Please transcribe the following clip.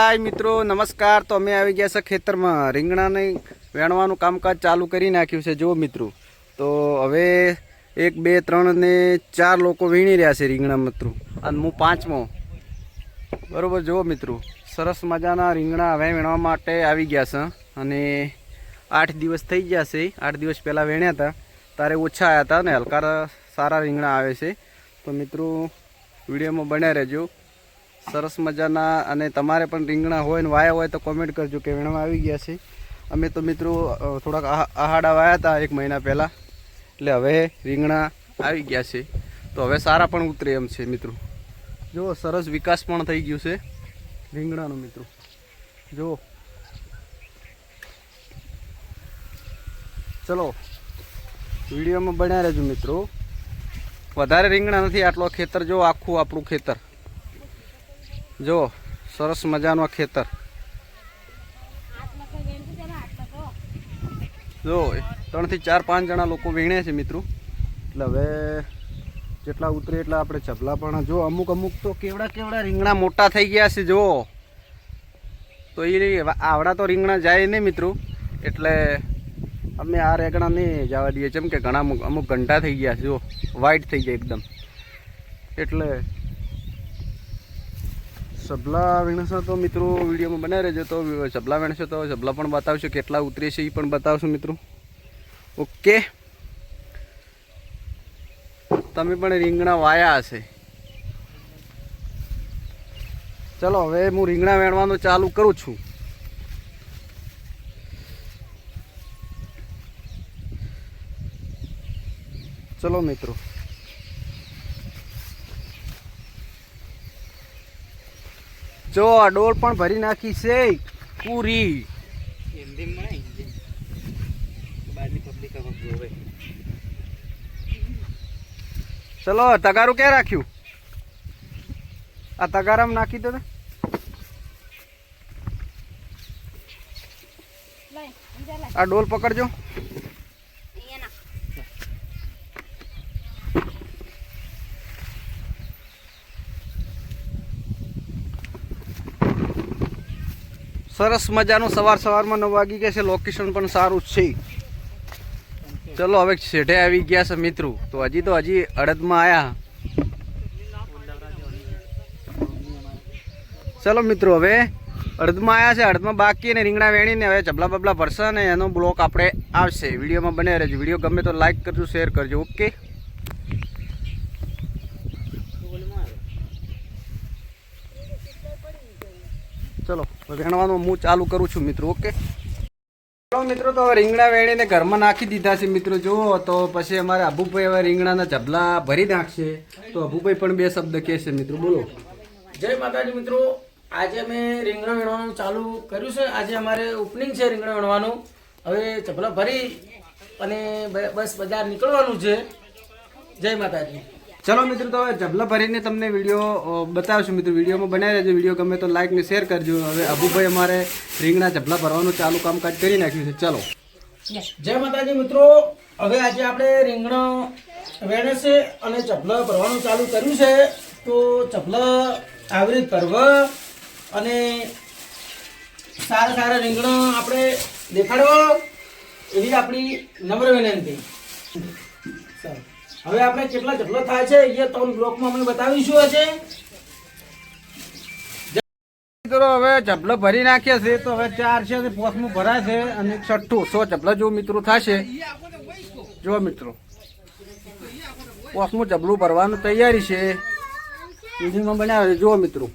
હાય મિત્રો, નમસ્કાર. તો અમે આવી ગયા છે ખેતરમાં. રીંગણાને વેણવાનું કામકાજ ચાલુ કરી નાખ્યું છે. જો મિત્રો. તો હવે એક, બે, ત્રણ ને ચાર લોકો વીણી રહ્યા છે રીંગણા મિત્રો. અને હું પાંચમો. બરોબર, જુઓ મિત્રો. સરસ મજાના રીંગણા હવે વીણવા માટે આવી ગયા છે. અને આઠ દિવસ થઈ ગયા છે. આઠ દિવસ પહેલાં વેણ્યા હતા. તારે ઓછા આવ્યા હતા ને. હલકા સારા રીંગણા આવે છે. તો મિત્રો, વિડીયોમાં બન્યા રહેજો. સરસ મજાના અને તમારે પણ રીંગણા હોય ને વાયા હોય તો કોમેન્ટ કરજો કે વેણવા આવી ગયા છે. અમે તો મિત્રો થોડાક આહા- આહાડા વાયા હતા એક મહિના પહેલાં. એટલે હવે રીંગણા આવી ગયા છે. તો હવે સારા પણ ઉતરે એમ છે મિત્રો. જુઓ સરસ વિકાસ પણ થઈ ગયું છે રીંગણાનો મિત્રો. જુઓ ચલો, વિડીયોમાં બન્યા રહેજો મિત્રો. વધારે રીંગણા નથી, આટલો ખેતર જો, આખું આપણું ખેતર. જો, સરસ મજાનો ખેતર. જો ત્રણથી ચાર, પાંચ જણા લોકો વીણે છે મિત્રો. એટલે હવે જેટલા ઉતરે એટલા આપણે ચપલા પણ જો, અમુક અમુક તો કેવડા કેવડા રીંગણા મોટા થઈ ગયા છે, જો. તો એ આવડા તો રીંગણા જાય નહીં મિત્રો. એટલે અમે આ રેગણા નહીં જવા દઈએ. છીએ કે ઘણા અમુક અમુક ઘંટા થઈ ગયા છે, જો. વ્હાઈટ થઈ ગયા એકદમ. એટલે સબલા વીણશો તો મિત્રો વિડીયોમાં બનાવી રહેજો તો સબલા વીણશો તો સબલા પણ બતાવશો, કેટલા ઉતરે છે એ પણ બતાવશું મિત્રો. ઓકે. તમે પણ રીંગણા વાયા હશે. ચલો, હવે હું રીંગણા વેણવાનું ચાલુ કરું છું. ચલો મિત્રો. જો આ ડોલ પણ ભરી નાખી છે પૂરી. ચલો તગારું ક્યાં રાખ્યું? આ તગારામાં નાખી દો ને આ ડોલ પકડજો. સરસ મજાનું સવાર સવારમાં નવ વાગી ગયા છે. લોકેશન પણ સારું છે. ચલો, હવે શેઠે આવી ગયા છે મિત્રો. તો હજી તો હજી અડદમાં આવ્યા ચલો મિત્રો, હવે અડદમાં આવ્યા છે. અડદમાં બાકી અને રીંગણા વેણીને હવે ચબલા બબલા ભરશે અને એનો બ્લોક આપણે આવશે. વિડીયોમાં બને રહેજો. વીડિયો ગમે તો લાઈક કરજો શેર કરજો ઓકે ચલો વેણવાનું હું ચાલુ કરું છું મિત્રો, ઓકે? ચલો મિત્રો, તો હવે રીંગણા વેણીને ઘરમાં નાખી દીધા છે મિત્રો, જુઓ, તો પછી અમારે અભુભાઈ હવે રીંગણાના જબલા ભરી નાખશે. તો અભુભાઈ પણ બે શબ્દ કહેશે મિત્રો, બોલો. જય માતાજી મિત્રો, આજે અમે રીંગણા વેણવાનું ચાલુ કર્યું છે. આજે અમારે ઓપનિંગ છે રીંગણા વેણવાનું. હવે ચપલા ભરી અને બસ બજાર નીકળવાનું છે. જય માતાજી. ચલો મિત્રો તો હવે જબલા ભરીને તમને વીડિયો બતાવશું મિત્રો. વિડીયોમાં બનાવી રહેજો. વીડિયો ગમે તો લાઈક ને શેર કરજો. હવે અભુભાઈ અમારે રીંગણા જબલા ભરવાનું ચાલુ કામકાજ કરી નાખ્યું છે. ચલો. જય માતાજી મિત્રો. હવે આજે આપણે રીંગણા વેણે છે અને ચપલા ભરવાનું ચાલુ કર્યું છે. તો ચપલા આવરી પર્વ અને સારા સારા રીંગણા આપણે દેખાડવા. એવી આપણી નમ્ર વિનંતી. હવે આપણે કેટલા ચપલા થાય છે એ ત્રણ બ્લોકમાં અમે બતાવીશું આજે. મિત્રો, હવે ચપલો ભરી નાખ્યા છે તો હવે ચાર છે પોસમું ભરાય છે અને છઠ્ઠું સો ચપલા જો મિત્રો થશે. જો મિત્રો પોસમું જબલું ભરવાનું તૈયારી છે. વિડીયોમાં બનાવે જુઓ મિત્રો.